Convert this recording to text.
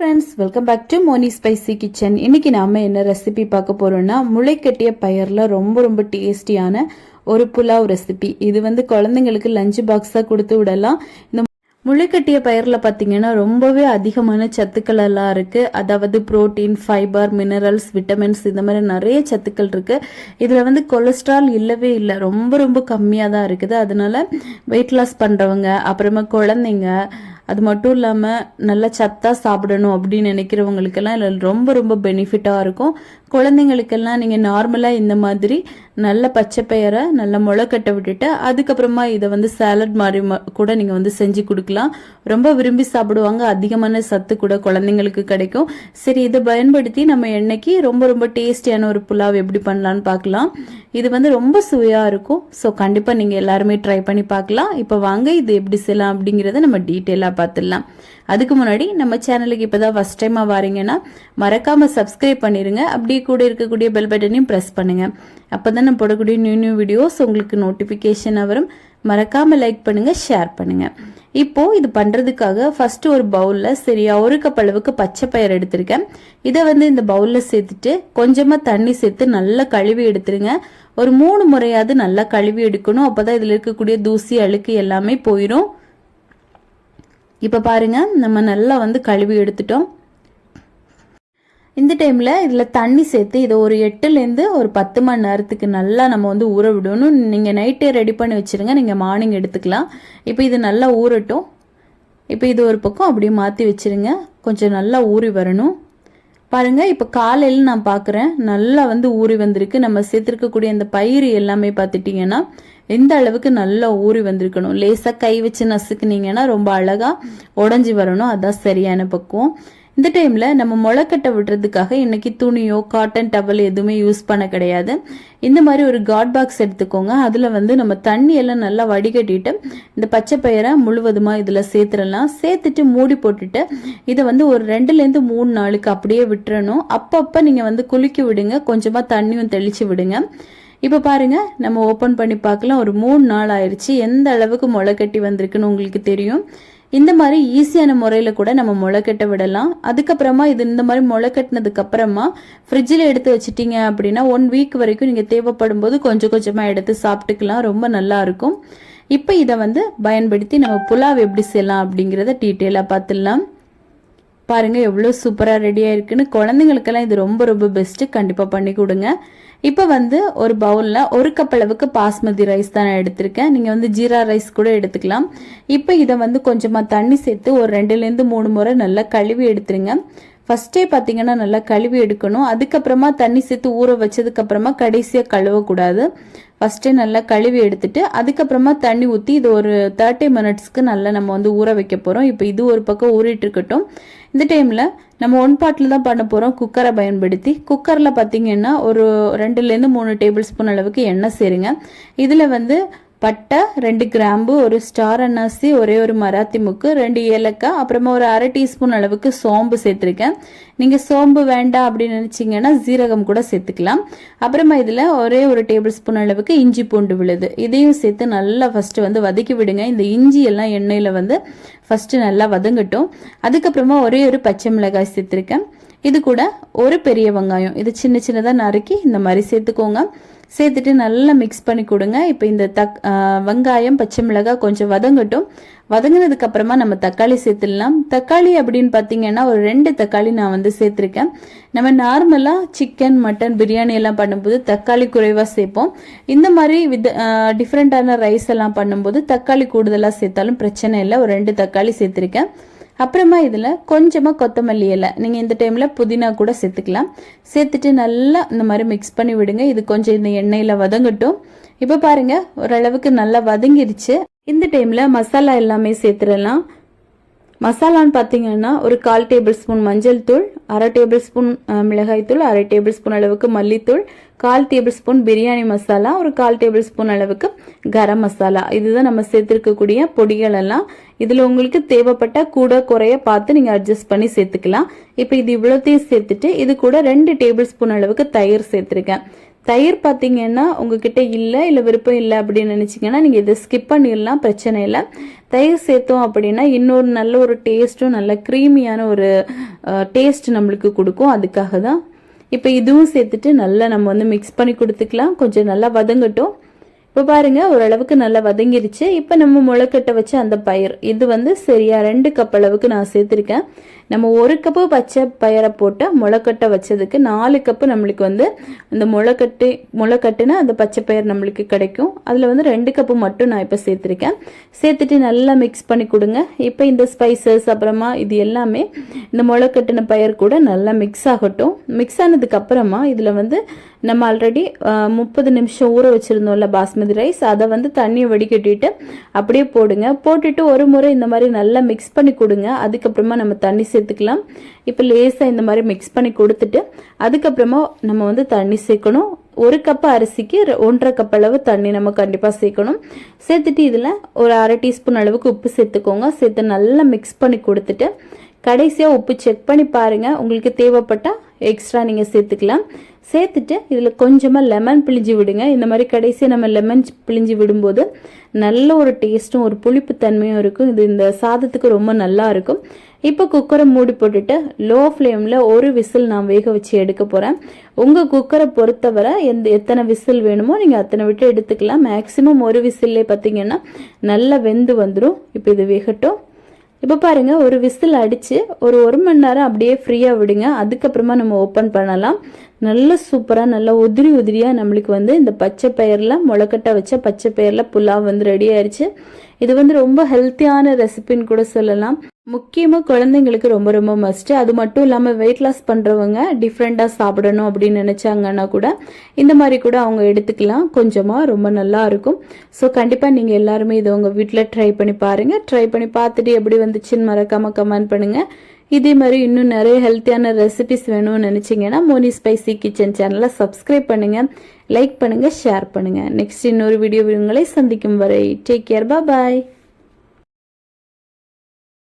Friends welcome back to Moni spicy kitchen இன்னைக்கு நாம் என்ன ரெசிபி பார்க்க போகிறோன்னா முளைக்கட்டிய பயிரில் ரொம்ப ரொம்ப டேஸ்டியான ஒரு புலாவ் ரெசிபி இது வந்து குழந்தைங்களுக்கு லஞ்ச் பாக்ஸாக கொடுத்து விடலாம். இந்த முளைக்கட்டிய பயிரில் பார்த்தீங்கன்னா ரொம்பவே அதிகமான சத்துக்கள் எல்லாம் இருக்குது அதாவது புரோட்டீன் ஃபைபர் மினரல்ஸ் விட்டமின்ஸ் இந்த மாதிரி நிறைய சத்துக்கள் இருக்குது இதில் வந்து கொலஸ்ட்ரால் இல்லவே இல்லை. ரொம்ப ரொம்ப கம்மியாக தான் இருக்குது. அதனால வெயிட் லாஸ் பண்ணுறவங்க அப்புறமா குழந்தைங்க அது மட்டும் இல்லாமல் நல்ல சத்தாக சாப்பிடணும் அப்படின்னு நினைக்கிறவங்களுக்கெல்லாம் இதில் ரொம்ப ரொம்ப பெனிஃபிட்டாக இருக்கும். குழந்தைங்களுக்கெல்லாம் நீங்கள் நார்மலாக இந்த மாதிரி நல்ல பச்சை பயிரை நல்ல முளைக்கட்ட விட்டுட்டு அதுக்கப்புறமா இதை வந்து சாலட் மாதிரி கூட நீங்கள் வந்து செஞ்சு கொடுக்கலாம். ரொம்ப விரும்பி சாப்பிடுவாங்க. அதிகமான சத்து கூட குழந்தைங்களுக்கு கிடைக்கும். சரி இதை பயன்படுத்தி நம்ம எண்ணெய்க்கு ரொம்ப ரொம்ப டேஸ்டியான ஒரு புலாவ் எப்படி பண்ணலான்னு பார்க்கலாம். இது வந்து ரொம்ப சுவையாக இருக்கும். ஸோ கண்டிப்பாக நீங்கள் எல்லாருமே ட்ரை பண்ணி பார்க்கலாம். இப்போ வாங்க இது எப்படி செய்யலாம் அப்படிங்கிறத நம்ம டீட்டெயிலாக பார்த்துடலாம். அதுக்கு முன்னாடி நம்ம சேனலுக்கு இப்போ தான் ஃபஸ்ட் டைமாக வாரீங்கன்னா மறக்காமல் சப்ஸ்கிரைப் பண்ணிடுங்க அப்படியே கூட இருக்கக்கூடிய பெல் பட்டனையும் ப்ரெஸ் பண்ணுங்க. அப்போ தான் நான் போடக்கூடிய நியூ நியூ வீடியோஸ் உங்களுக்கு நோட்டிஃபிகேஷனாக வரும். மறக்காமல் லைக் பண்ணுங்கள் ஷேர் பண்ணுங்கள் இப்போது இது பண்ணுறதுக்காக ஃபஸ்ட்டு ஒரு பவுலில் சரியா ஒரு கப் அளவுக்கு பச்சை பயிர் எடுத்திருக்கேன். இதை வந்து இந்த பவுலில் சேர்த்துட்டு கொஞ்சமாக தண்ணி சேர்த்து நல்லா கழுவி எடுத்துருங்க. ஒரு மூணு முறையாவது நல்லா கழுவி எடுக்கணும். அப்போ தான் இதில் இருக்கக்கூடிய தூசி அழுக்கு எல்லாமே போயிடும் இப்போ பாருங்க நம்ம நல்லா வந்து கழுவி எடுத்துட்டோம். இந்த டைமில் இதில் தண்ணி சேர்த்து இதை ஒரு எட்டுலேருந்து ஒரு பத்து மணி நேரத்துக்கு நல்லா நம்ம வந்து ஊற விடணும். நீங்கள் நைட்டே ரெடி பண்ணி வச்சுருங்க. நீங்கள் மார்னிங் எடுத்துக்கலாம். இப்போ இது நல்லா ஊறட்டும். இப்போ இது ஒரு பக்கம் அப்படியே மாற்றி வச்சிருங்க. கொஞ்சம் நல்லா ஊறி வரணும். பாருங்க இப்போ காலையில் நான் பார்க்குறேன் நல்லா வந்து ஊறி வந்திருக்கு. நம்ம சேர்த்துருக்கக்கூடிய அந்த பயிர் எல்லாமே பார்த்துட்டிங்கன்னா எந்த அளவுக்கு நல்லா ஊறி வந்திருக்கணும். லேசாக கை வச்சு நசுக்குனீங்கன்னா ரொம்ப அழகாக உடஞ்சி வரணும். அதுதான் சரியான பக்குவம். இந்த டைமில் நம்ம முளைக்கட்டை விடுறதுக்காக இன்னைக்கு துணியோ காட்டன் டவல் எதுவுமே யூஸ் பண்ண கிடையாது. இந்த மாதிரி ஒரு காட் பாக்ஸ் எடுத்துக்கோங்க. அதில் வந்து நம்ம தண்ணி எல்லாம் நல்லா வடிகட்டிட்டு இந்த பச்சை பயிரை முழுவதுமாக இதில் சேர்த்துடலாம். சேர்த்துட்டு மூடி போட்டுட்டு இதை வந்து ஒரு ரெண்டுலேருந்து மூணு நாளுக்கு அப்படியே விட்டுறணும். அப்பப்போ நீங்கள் வந்து குலுக்கி விடுங்க. கொஞ்சமாக தண்ணியும் தெளித்து விடுங்க. இப்போ பாருங்க நம்ம ஓப்பன் பண்ணி பார்க்கலாம். ஒரு மூணு நாள் ஆயிடுச்சு எந்த அளவுக்கு முளை கட்டி வந்திருக்குன்னு உங்களுக்கு தெரியும். இந்த மாதிரி ஈஸியான முறையில் கூட நம்ம முளைக்கட்ட விடலாம். அதுக்கப்புறமா இது இந்த மாதிரி முளைக்கட்டினதுக்கு அப்புறமா ஃப்ரிட்ஜில் எடுத்து வச்சிட்டீங்க அப்படின்னா ஒன் வீக் வரைக்கும் நீங்கள் தேவைப்படும் போது கொஞ்சம் கொஞ்சமாக எடுத்து சாப்பிட்டுக்கலாம். ரொம்ப நல்லா இருக்கும். இப்போ இதை வந்து பயன்படுத்தி நம்ம புலாவ் எப்படி செய்யலாம் அப்படிங்கிறத டீட்டெயிலாக பார்த்துடலாம். பாருங்க எவ்வளோ சூப்பராக ரெடியாக இருக்குன்னு குழந்தைங்களுக்கெல்லாம் இது ரொம்ப ரொம்ப பெஸ்ட்டு கண்டிப்பாக பண்ணி கொடுங்க. இப்போ வந்து ஒரு பவுலில் ஒரு கப் அளவுக்கு பாஸ்மதி ரைஸ் தான் நான் எடுத்திருக்கேன். நீங்கள் வந்து ஜீரா ரைஸ் கூட எடுத்துக்கலாம். இப்போ இதை வந்து கொஞ்சமாக தண்ணி சேர்த்து ஒரு ரெண்டுலேருந்து மூணு முறை நல்லா கழுவி எடுத்துருங்க. ஃபஸ்ட்டே பார்த்தீங்கன்னா நல்லா கழுவி எடுக்கணும். அதுக்கப்புறமா தண்ணி சேர்த்து ஊற வச்சதுக்கப்புறமா கடைசியாக கழுவக்கூடாது. ஃபஸ்ட்டே நல்லா கழுவி எடுத்துட்டு அதுக்கப்புறமா தண்ணி ஊற்றி இது ஒரு தேர்ட்டி மினிட்ஸ்க்கு நல்லா நம்ம வந்து ஊற வைக்க போகிறோம் இப்போ இது ஒரு பக்கம் ஊறிட்டு இருக்கட்டும். இந்த டைமில் நம்ம ஒன் பாட்டில் தான் பண்ண போகிறோம் குக்கரை பயன்படுத்தி. குக்கரில் பார்த்தீங்கன்னா ஒரு ரெண்டுலேருந்து மூணு டேபிள் ஸ்பூன் அளவுக்கு எண்ணெய் சேருங்க. இதில் வந்து பட்டை ரெண்டு கிராம்பு ஒரு ஸ்டார் அன்னாசி ஒரே ஒரு மராத்தி முக்கு ரெண்டு ஏலக்காய் அப்புறமா ஒரு அரை டீஸ்பூன் அளவுக்கு சோம்பு சேர்த்துருக்கேன். நீங்கள் சோம்பு வேண்டாம் அப்படின்னு நினச்சிங்கன்னா ஜீரகம் கூட சேர்த்துக்கலாம். அப்புறமா இதில் ஒரே ஒரு டேபிள் ஸ்பூன் அளவுக்கு இஞ்சி பூண்டு விழுது. இதையும் சேர்த்து நல்லா ஃபஸ்ட்டு வந்து வதக்கி விடுங்க. இந்த இஞ்சி எல்லாம் எண்ணெயில் வந்து ஃபஸ்ட்டு நல்லா வதங்கட்டும். அதுக்கப்புறமா ஒரே ஒரு பச்சை மிளகாய் சேர்த்துருக்கேன். இது கூட ஒரு பெரிய வெங்காயம். இது சின்ன சின்னதாக நறுக்கி இந்த மாதிரி சேர்த்துக்கோங்க. சேர்த்துட்டு நல்லா மிக்ஸ் பண்ணி கொடுங்க. இப்போ இந்த தக் வெங்காயம் பச்சை மிளகாய் கொஞ்சம் வதங்கட்டும். வதங்கினதுக்கு அப்புறமா நம்ம தக்காளி சேர்த்துடலாம். தக்காளி அப்படின்னு பார்த்தீங்கன்னா ஒரு ரெண்டு தக்காளி நான் வந்து சேர்த்துருக்கேன். நம்ம நார்மலாக சிக்கன் மட்டன் பிரியாணி எல்லாம் பண்ணும்போது தக்காளி குறைவாக சேர்ப்போம். இந்த மாதிரி வித் டிஃப்ரெண்ட்டான ரைஸ் எல்லாம் பண்ணும்போது தக்காளி கூடுதலாக சேர்த்தாலும் பிரச்சனை இல்லை. ஒரு ரெண்டு தக்காளி சேர்த்துருக்கேன். அப்புறமா இதில் கொஞ்சமாக கொத்தமல்லி இலை. நீங்கள் இந்த டைமில் புதினா கூட சேர்த்துக்கலாம். சேர்த்துட்டு நல்லா இந்த மாதிரி மிக்ஸ் பண்ணி விடுங்க. இது கொஞ்சம் இந்த எண்ணெயில் வதங்கட்டும். இப்போ பாருங்கள் ஓரளவுக்கு நல்லா வதங்கிருச்சு. இந்த டைமில் மசாலா எல்லாமே சேர்த்துடலாம். மசாலான்னு பார்த்தீங்கன்னா ஒரு கால் டேபிள் ஸ்பூன் மஞ்சள் தூள் அரை டேபிள் ஸ்பூன் மிளகாய் தூள் அரை டேபிள் ஸ்பூன் அளவுக்கு மல்லித்தூள் கால் டேபிள் ஸ்பூன் பிரியாணி மசாலா ஒரு கால் டேபிள் ஸ்பூன் அளவுக்கு கரம் மசாலா. இதுதான் நம்ம சேர்த்துருக்கக்கூடிய பொடிகள் எல்லாம் இதில் உங்களுக்கு தேவைப்பட்ட கூட குறைய பார்த்து நீங்கள் அட்ஜஸ்ட் பண்ணி சேர்த்துக்கலாம். இப்போ இது இவ்வளோத்தையும் சேர்த்துட்டு இது கூட ரெண்டு டேபிள் ஸ்பூன் அளவுக்கு தயிர் சேர்த்துருக்கேன். தயிர் பார்த்தீங்கன்னா உங்ககிட்ட இல்லை இல்லை விருப்பம் இல்லை அப்படின்னு நினச்சிங்கன்னா நீங்கள் இதை ஸ்கிப் பண்ணிடலாம் பிரச்சனை இல்லை. தயிர் சேர்த்தோம் அப்படின்னா இன்னொரு நல்ல ஒரு டேஸ்ட்டும் நல்ல க்ரீமியான ஒரு டேஸ்ட் நம்மளுக்கு கொடுக்கும். அதுக்காக தான் இப்போ இதுவும் சேர்த்துட்டு நல்லா நம்ம வந்து மிக்ஸ் பண்ணி கொடுத்துக்கலாம். கொஞ்சம் நல்லா வதங்கட்டும். இப்போ பாருங்க ஓரளவுக்கு நல்லா வதங்கிருச்சு. இப்போ நம்ம முளைக்கட்டை வச்ச அந்த பயிர். இது வந்து சரியா ரெண்டு கப் அளவுக்கு நான் சேர்த்துருக்கேன். நம்ம ஒரு கப்பு பச்சை பயிரை போட்டு முளைக்கட்டை வச்சதுக்கு நாலு கப்பு நம்மளுக்கு வந்து அந்த முளைக்கட்டு முளைக்கட்டுனா அந்த பச்சை பயிர் நம்மளுக்கு கிடைக்கும். அதில் வந்து ரெண்டு கப்பு மட்டும் நான் இப்போ சேர்த்துருக்கேன். சேர்த்துட்டு நல்லா மிக்ஸ் பண்ணி கொடுங்க. இப்போ இந்த ஸ்பைசஸ் அப்புறமா இது எல்லாமே இந்த முளைக்கட்டின பயிர் கூட நல்லா மிக்ஸ் ஆகட்டும். மிக்ஸ் ஆனதுக்கு அப்புறமா இதில் வந்து நம்ம ஆல்ரெடி முப்பது நிமிஷம் ஊற வச்சுருந்தோம்ல பாஸ்மதி ரைஸ் அதை வந்து தண்ணியை வடிகட்டிட்டு அப்படியே போடுங்க. போட்டுட்டு ஒரு முறை இந்த மாதிரி நல்லா மிக்ஸ் பண்ணி கொடுங்க. அதுக்கப்புறமா நம்ம தண்ணி சேர்த்துக்கலாம். இப்போ லேசாக இந்த மாதிரி மிக்ஸ் பண்ணி கொடுத்துட்டு அதுக்கப்புறமா நம்ம வந்து தண்ணி சேர்க்கணும். ஒரு கப் அரிசிக்கு ஒன்றரை கப் அளவு தண்ணி நம்ம கண்டிப்பாக சேர்க்கணும். சேர்த்துட்டு இதில் ஒரு அரை டீஸ்பூன் அளவுக்கு உப்பு சேர்த்துக்கோங்க. சேர்த்து நல்லா மிக்ஸ் பண்ணி கொடுத்துட்டு கடைசியாக உப்பு செக் பண்ணி பாருங்கள் உங்களுக்கு தேவைப்பட்டால் எக்ஸ்ட்ரா நீங்கள் சேர்த்துக்கலாம். சேர்த்துட்டு இதில் கொஞ்சமாக லெமன் பிழிஞ்சு விடுங்க. இந்த மாதிரி கடைசியாக நம்ம லெமன் பிழிஞ்சு விடும்போது நல்ல ஒரு டேஸ்ட்டும் ஒரு புளிப்பு தன்மையும் இருக்கும். இது இந்த சாதத்துக்கு ரொம்ப நல்லா இருக்கும். இப்போ குக்கரை மூடி போட்டுட்டு லோ ஃப்ளேமில் ஒரு விசில் நான் வேக வச்சு எடுக்க போகிறேன் உங்கள் குக்கரை பொறுத்தவரை எந்த எத்தனை விசில் வேணுமோ நீங்கள் அத்தனை விட்டு எடுத்துக்கலாம். மேக்ஸிமம் ஒரு விசில்லே பார்த்தீங்கன்னா நல்லா வெந்து வந்துடும் இப்போ இது வேகட்டும். இப்போ பாருங்க ஒரு விசில் அடித்து ஒரு ஒரு மணி நேரம் அப்படியே ஃப்ரீயாக விடுங்க. அதுக்கப்புறமா நம்ம ஓப்பன் பண்ணலாம். நல்ல சூப்பராக நல்லா உதிரி உதிரியாக நம்மளுக்கு வந்து இந்த பச்சை பயிரில் முளைக்கட்டை வச்ச பச்சை பயிரில் புலாவ் வந்து ரெடி ஆயிடுச்சு இது வந்து ரொம்ப ஹெல்த்தியான ரெசிபின்னு கூட சொல்லலாம். முக்கியமாக குழந்தைங்களுக்கு ரொம்ப ரொம்ப மஸ்ட்டு அது மட்டும் இல்லாமல் வெயிட் லாஸ் பண்ணுறவங்க டிஃப்ரெண்ட்டாக சாப்பிடணும் அப்படின்னு நினச்சாங்கன்னா கூட இந்த மாதிரி கூட அவங்க எடுத்துக்கலாம். கொஞ்சமாக ரொம்ப நல்லா இருக்கும். ஸோ கண்டிப்பாக நீங்கள் எல்லாருமே இதை உங்கள் வீட்டில் ட்ரை பண்ணி பாருங்கள் ட்ரை பண்ணி பார்த்துட்டு எப்படி வந்துச்சுன்னு மறக்காமல் கமெண்ட் பண்ணுங்கள் இதே மாதிரி இன்னும் நிறைய ஹெல்த்தியான ரெசிபிஸ் வேணும்னு நினச்சிங்கன்னா மோனி ஸ்பைசி கிச்சன் சேனலை சப்ஸ்கிரைப் பண்ணுங்கள் லைக் பண்ணுங்கள் ஷேர் பண்ணுங்கள் நெக்ஸ்ட் இன்னொரு வீடியோ உங்களை சந்திக்கும் வரை டேக் கேர் பாய்